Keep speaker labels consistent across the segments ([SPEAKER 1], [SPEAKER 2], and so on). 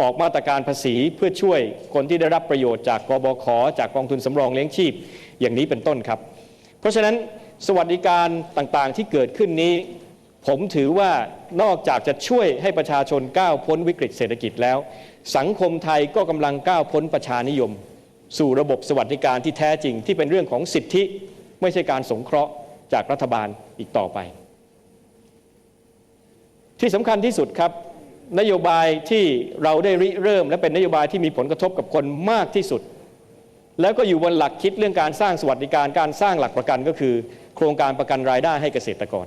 [SPEAKER 1] ออกมาตรการภาษีเพื่อช่วยคนที่ได้รับประโยชน์จากกบขจากกองทุนสำรองเลี้ยงชีพอย่างนี้เป็นต้นครับ เพราะฉะนั้นสวัสดิการต่างๆที่เกิดขึ้นนี้ ผมถือว่านอกจากจะช่วยให้ประชาชนก้าวพ้นวิกฤตเศรษฐกิจแล้ว สังคมไทยก็กำลังก้าวพ้นประชานิยม สู่ระบบสวัสดิการที่แท้จริงที่เป็นเรื่องของสิทธิ ไม่ใช่การสงเคราะห์จากรัฐบาลอีกต่อไป ที่สำคัญที่สุดครับ นโยบายที่เราได้ริเริ่ม และเป็นนโยบายที่มีผลกระทบกับคนมากที่สุด แล้วก็อยู่บนหลักคิดเรื่องการสร้างสวัสดิการการสร้างหลักประกันก็คือ โครงการประกันรายได้ให้เกษตรกร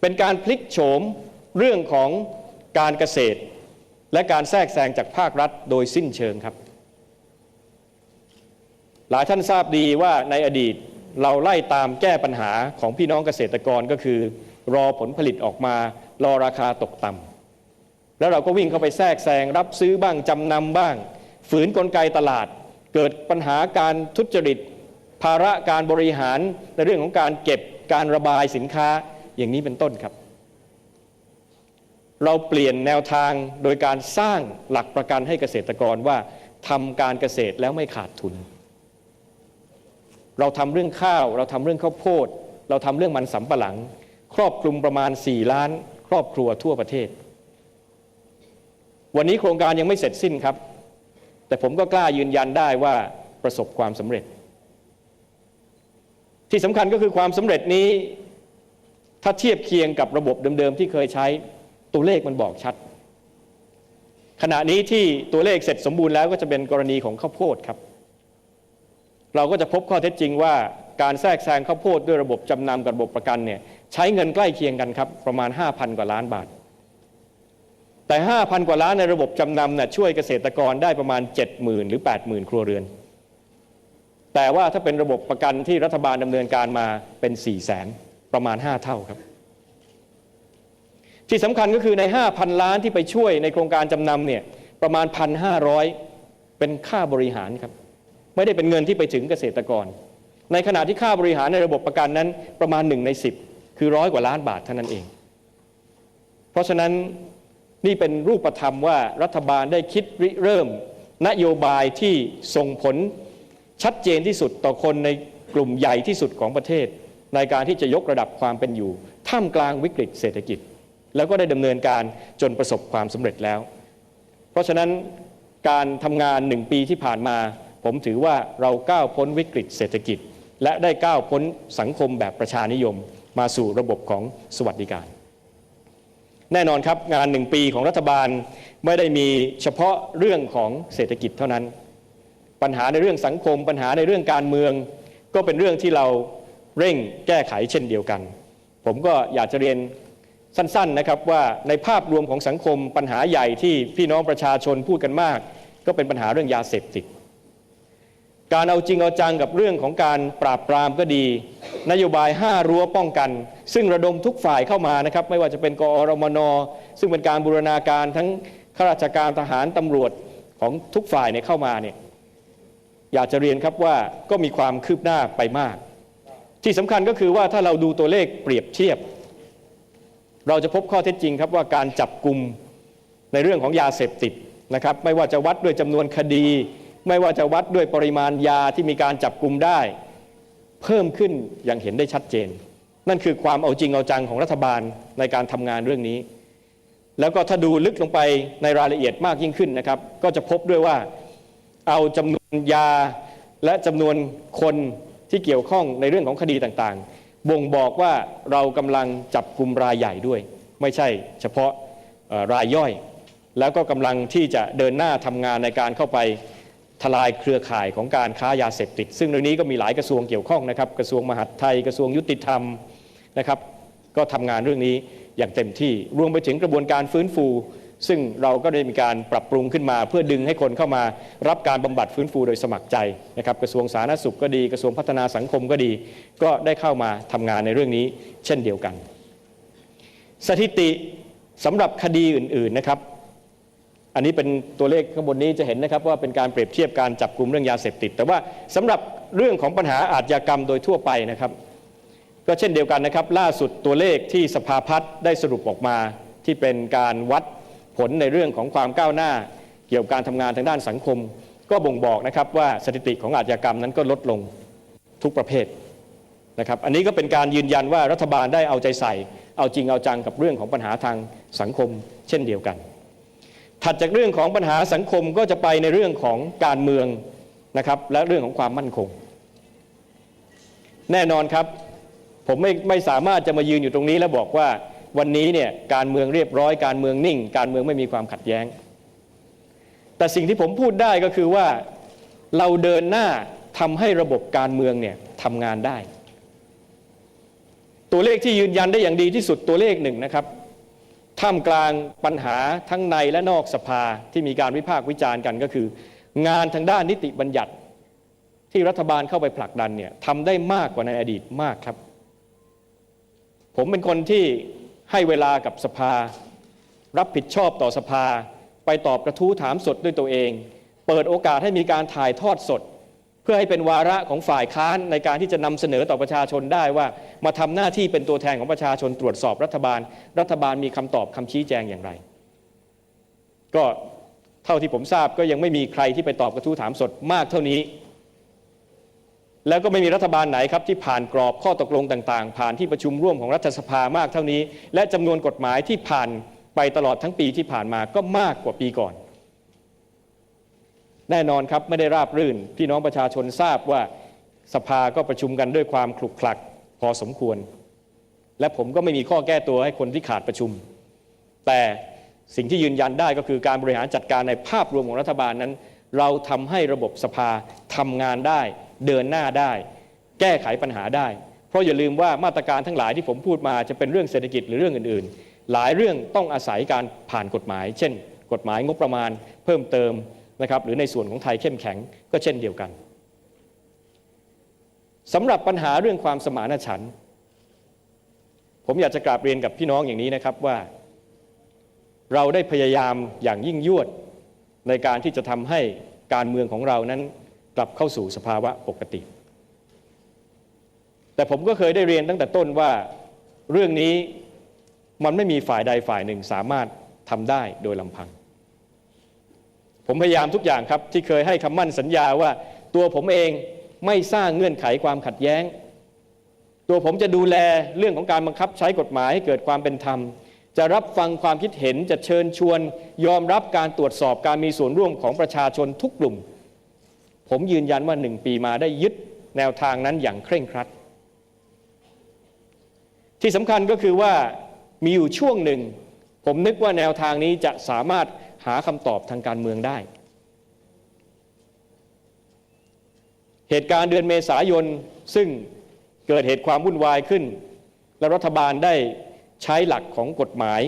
[SPEAKER 1] เป็นการพลิกโฉมเรื่องของการเกษตร และการแทรกแซงจากภาครัฐโดยสิ้นเชิงครับ หลายท่านทราบดีว่าในอดีต เราไล่ตามแก้ปัญหาของพี่น้องเกษตรกรก็คือ รอผลผลิตออกมา รอราคาตกต่ำแล้วเราก็วิ่งเข้าไปแทรกแซงรับซื้อบ้างจำนำบ้าง ฝืนกลไกตลาด เกิดปัญหาการทุจริต ภาระการบริหารในเรื่องของการเก็บการระบายสินค้าอย่างนี้เป็นต้นครับ เราเปลี่ยนแนวทางโดยการสร้างหลักประกันให้เกษตรกรว่าทำการเกษตรแล้วไม่ขาดทุน เราทำเรื่องข้าว เราทำเรื่องข้าวโพด เราทำเรื่องมันสำปะหลัง ครอบคลุมประมาณ 4 ล้าน ครอบครัวทั่วประเทศ วันนี้โครงการยังไม่เสร็จสิ้นครับ แต่ผมก็กล้ายืนยันได้ว่าประสบความสำเร็จ ที่สำคัญก็คือความสำเร็จนี้ ถ้าเทียบเคียงกับระบบเดิมๆที่เคยใช้ตัวเลขมันบอกชัด ขณะนี้ที่ตัวเลขเสร็จสมบูรณ์แล้วก็จะเป็นกรณีของข้าวโพดครับ เราก็จะพบข้อเท็จจริงว่าการแทรกแซงข้าวโพดด้วยระบบจำนำกับระบบประกันเนี่ยใช้เงินใกล้เคียงกันครับประมาณ 5,000 กว่าล้านบาท แต่ 5,000 กว่าล้านในระบบจำนำน่ะช่วยเกษตรกรได้ประมาณ 70,000 หรือ 80,000 ครัวเรือน แต่ว่าถ้าเป็นระบบประกันที่รัฐบาลดำเนินการมาเป็น 4 0 0 0 0 0ประมาณ 5 เท่าครับ ที่สำคัญก็คือใน 5,000 ล้านที่ไปช่วยในโครงการจำนำเนี่ยประมาณ 1,500 เป็นค่าบริหารครับ ไม่ได้เป็นเงินที่ไปถึงเกษตรกร ในขณะที่ค่าบริหารในระบบประกันนั้นประมาณ1ใน10คือร้อยกว่าล้านบาทเท่านั้นเอง เพราะฉะนั้นนี่เป็นรูปธรรมว่ารัฐบาลได้คิดริเริ่ม นโยบายที่ส่งผลชัดเจนที่สุดต่อคนในกลุ่มใหญ่ที่สุดของประเทศ ในการที่จะยกระดับความเป็นอยู่ ท่ามกลางวิกฤตเศรษฐกิจ แล้วก็ได้ดำเนินการจนประสบความสำเร็จแล้ว เพราะฉะนั้นการทำงานหนึ่งปีที่ผ่านมา ผมถือว่าเราก้าวพ้นวิกฤตเศรษฐกิจ และได้ก้าวพ้นสังคมแบบประชานิยม มาสู่ระบบของสวัสดิการ แน่นอนครับงานหนึ่งปีของรัฐบาลไม่ได้มีเฉพาะเรื่องของเศรษฐกิจเท่านั้น ปัญหาในเรื่องสังคม ปัญหาในเรื่องการเมือง ก็เป็นเรื่องที่เราเร่งแก้ไขเช่นเดียวกัน ผมก็อยากจะเรียนสั้นๆนะครับว่าในภาพรวมของสังคมปัญหาใหญ่ที่พี่น้องประชาชนพูดกันมาก ก็เป็นปัญหาเรื่องยาเสพติด การเอาจริงเอาจังกับเรื่องของการปราบปรามก็ดี นโยบาย 5 รั้วป้องกัน ซึ่งระดมทุกฝ่ายเข้ามานะครับ ไม่ว่าจะเป็นกอรมน ซึ่งเป็นการบูรณาการทั้งข้าราชการทหารตำรวจของทุกฝ่ายเนี่ยเข้ามาเนี่ยอยากจะเรียนครับว่าก็มีความคืบหน้าไปมาก ที่สำคัญก็คือว่าถ้าเราดูตัวเลขเปรียบเทียบ เราจะพบข้อเท็จจริงครับว่าการจับกลุ่มในเรื่องของยาเสพติดนะครับ ไม่ว่าจะวัดด้วยจำนวนคดี ไม่ว่าจะวัดด้วยปริมาณยาที่มีการจับกลุ่มได้ เพิ่มขึ้นอย่างเห็นได้ชัดเจน นั่นคือความเอาจริงเอาจังของรัฐบาลในการทำงานเรื่องนี้ แล้วก็ถ้าดูลึกลงไปในรายละเอียดมากยิ่งขึ้นนะครับ ก็จะพบด้วยว่าเอาจำนวนยาและจำนวนคนที่เกี่ยวข้องในเรื่องของคดีต่างๆ บ่งบอกว่าเรากำลังจับกลุ่มรายใหญ่ด้วย ไม่ใช่เฉพาะรายย่อย แล้วก็กำลังที่จะเดินหน้าทำงานในการเข้าไป ทลายเครือข่ายของการค้ายาเสพติด ซึ่งเรื่องนี้ก็มีหลายกระทรวงเกี่ยวข้องนะครับ กระทรวงมหาดไทยกระทรวงยุติธรรมนะครับ ก็ทำงานเรื่องนี้อย่างเต็มที่รวมไปถึงกระบวนการฟื้นฟู ซึ่งเราก็ได้มีการปรับปรุงขึ้นมา เพื่อดึงให้คนเข้ามารับการบำบัดฟื้นฟูโดยสมัครใจนะครับกระทรวงสาธารณสุขก็ดี กระทรวงพัฒนาสังคมก็ดี ก็ได้เข้ามาทำงานในเรื่องนี้ เช่นเดียวกัน สถิติสำหรับคดีอื่น ๆนะครับ อันนี้เป็นตัวเลขข้างบนนี้จะเห็นนะครับว่าเป็นการเปรียบเทียบการจับกลุ่มเรื่องยาเสพติด แต่ว่าสำหรับเรื่องของปัญหาอาชญากรรมโดยทั่วไปนะครับ ก็เช่นเดียวกันนะครับ ล่าสุดตัวเลขที่สภาพัฒน์ได้สรุปออกมาที่เป็นการวัดผลในเรื่องของความก้าวหน้า เกี่ยวกับการทำงานทางด้านสังคม ก็บ่งบอกนะครับว่าสถิติของอาชญากรรมนั้นก็ลดลงทุกประเภทนะครับ อันนี้ก็เป็นการยืนยันว่ารัฐบาลได้เอาใจใส่ เอาจริงเอาจังกับเรื่องของปัญหาทางสังคม เช่นเดียวกัน ถัดจากเรื่องของปัญหาสังคมก็จะไปในเรื่องของการเมืองนะครับ และเรื่องของความมั่นคง แน่นอนครับ ผมไม่ไม่สามารถจะมายืนอยู่ตรงนี้แล้วบอกว่าวันนี้เนี่ยการเมืองเรียบร้อยการเมืองนิ่ง การเมืองไม่มีความขัดแย้ง แต่สิ่งที่ผมพูดได้ก็คือว่าเราเดินหน้าทำให้ระบบการเมืองเนี่ยทำงานได้ ตัวเลขที่ยืนยันได้อย่างดีที่สุดตัวเลขหนึ่งนะครับ ท่ามกลางปัญหาทั้งในและนอกสภาที่มีการวิพากษ์วิจารณ์กันก็คือ งานทางด้านนิติบัญญัติที่รัฐบาลเข้าไปผลักดันเนี่ยทำได้มากกว่าในอดีตมากครับ ผมเป็นคนที่ให้เวลากับสภา รับผิดชอบต่อสภา ไปตอบกระทู้ถามสดด้วยตัวเอง เปิดโอกาสให้มีการถ่ายทอดสด พื่อให้เป็นวาระของฝ่ายค้านในการที่จะนำเสนอต่อประชาชนได้ว่ามาทำหน้าที่เป็นตัวแทนของประชาชนตรวจสอบรัฐบาล รัฐบาลมีคำตอบคำชี้แจงอย่างไร ก็เท่าที่ผมทราบก็ยังไม่มีใครที่ไปตอบกระทู้ถามสดมากเท่านี้ แล้วก็ไม่มีรัฐบาลไหนครับที่ผ่านกรอบข้อตกลงต่าง ๆ ผ่านที่ประชุมร่วมของรัฐสภามากเท่านี้ และจำนวนกฎหมายที่ผ่านไปตลอดทั้งปีที่ผ่านมาก็มากกว่าปีก่อน แน่นอนครับไม่ได้ราบรื่น พี่น้องประชาชนทราบว่าสภาก็ประชุมกันด้วยความคลุกคลักพอสมควร และผมก็ไม่มีข้อแก้ตัวให้คนที่ขาดประชุม แต่สิ่งที่ยืนยันได้ก็คือการบริหารจัดการในภาพรวมของรัฐบาลนั้น เราทำให้ระบบสภาทำงานได้ เดินหน้าได้ แก้ไขปัญหาได้ เพราะอย่าลืมว่ามาตรการทั้งหลายที่ผมพูดมาจะเป็นเรื่องเศรษฐกิจหรือเรื่องอื่น ๆ หลายเรื่องต้องอาศัยการผ่านกฎหมาย เช่น กฎหมายงบประมาณ เพิ่มเติม นะครับหรือในส่วนของไทยเข้มแข็งก็เช่นเดียวกันสำหรับปัญหาเรื่องความสมานฉันท์ผมอยากจะกราบเรียนกับพี่น้องอย่างนี้นะครับว่า เราได้พยายามอย่างยิ่งยวดในการที่จะทำให้การเมืองของเรานั้นกลับเข้าสู่สภาวะปกติ แต่ผมก็เคยได้เรียนตั้งแต่ต้นว่าเรื่องนี้มันไม่มีฝ่ายใดฝ่ายหนึ่งสามารถทำได้โดยลำพัง ผมพยายามทุกอย่างครับที่เคยให้คำมั่นสัญญาว่า ตัวผมเองไม่สร้างเงื่อนไขความขัดแย้ง ตัวผมจะดูแลเรื่องของการบังคับใช้กฎหมายให้เกิดความเป็นธรรม จะรับฟังความคิดเห็นจะเชิญชวน ยอมรับการตรวจสอบการมีส่วนร่วมของประชาชนทุกกลุ่ม ผมยืนยันว่าหนึ่งปีมาได้ยึดแนวทางนั้นอย่างเคร่งครัด ที่สำคัญก็คือว่ามีอยู่ช่วงหนึ่ง ผมนึกว่าแนวทางนี้จะสามารถ หาคำตอบทางการเมืองได้ เหตุการณ์เดือนเมษายนซึ่งเกิดเหตุความวุ่นวายขึ้น และรัฐบาลได้ใช้หลักของกฎหมาย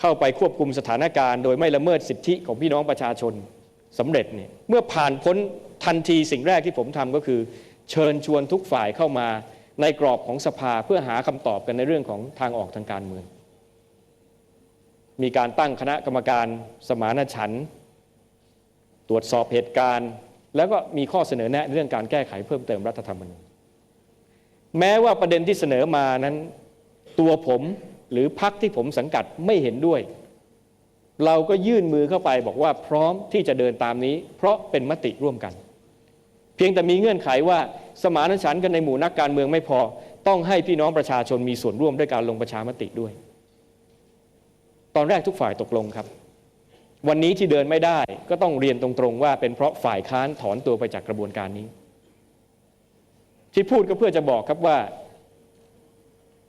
[SPEAKER 1] เข้าไปควบคุมสถานการณ์ โดยไม่ละเมิดสิทธิของพี่น้องประชาชนสำเร็จเนี่ยเมื่อผ่านพ้นทันทีสิ่งแรกที่ผมทำก็คือ เชิญชวนทุกฝ่ายเข้ามาในกรอบของสภาเพื่อหาคำตอบกันในเรื่องของทางออกทางการเมือง มีการตั้งคณะกรรมการสมานฉันตรวจสอบเหตุการณ์ แล้วก็มีข้อเสนอแนะเรื่องการแก้ไขเพิ่มเติมรัฐธรรมนูญแม้ว่าประเด็นที่เสนอมานั้น ตัวผมหรือพักที่ผมสังกัดไม่เห็นด้วย เราก็ยื่นมือเข้าไปบอกว่าพร้อมที่จะเดินตามนี้ เพราะเป็นมติร่วมกัน เพียงแต่มีเงื่อนไขว่าสมานฉันท์กันในหมู่นักการเมืองไม่พอ ต้องให้พี่น้องประชาชนมีส่วนร่วมด้วยการลงประชามติด้วย ตอนแรกทุกฝ่ายตกลงครับ วันนี้ที่เดินไม่ได้ก็ต้องเรียนตรงๆว่าเป็นเพราะฝ่ายค้านถอนตัวไปจากกระบวนการนี้ ที่พูดก็เพื่อจะบอกครับว่า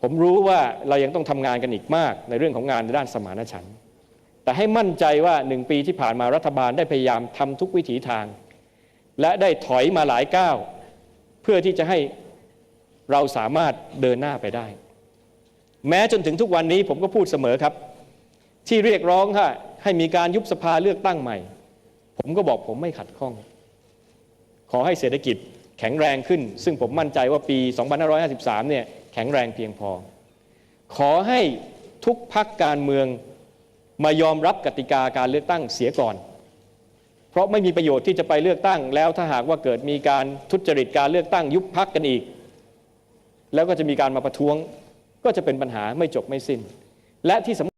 [SPEAKER 1] ผมรู้ว่าเรายังต้องทำงานกันอีกมาก ในเรื่องของงานในด้านสมานฉันท์แต่ให้มั่นใจว่าหนึ่งปีที่ผ่านมารัฐบาลได้พยายามทำทุกวิถีทาง และได้ถอยมาหลายก้าวเพื่อที่จะให้เราสามารถเดินหน้าไปได้ แม้จนถึงทุกวันนี้ผมก็พูดเสมอครับ ที่เรียกร้องค่ะให้มีการยุบสภาเลือกตั้งใหม่ ผมก็บอกผมไม่ขัดข้อง ขอให้เศรษฐกิจแข็งแรงขึ้น ซึ่งผมมั่นใจว่าปี 2553 เนี่ยแข็งแรงเพียงพอ ขอให้ทุกพักการเมืองมายอมรับกติกาการเลือกตั้งเสียก่อน เพราะไม่มีประโยชน์ที่จะไปเลือกตั้ง แล้วถ้าหากว่าเกิดมีการทุจริตการเลือกตั้งยุบพักกันอีก แล้วก็จะมีการมาประท้วง ก็จะเป็นปัญหาไม่จบไม่สิ้น และที่สำ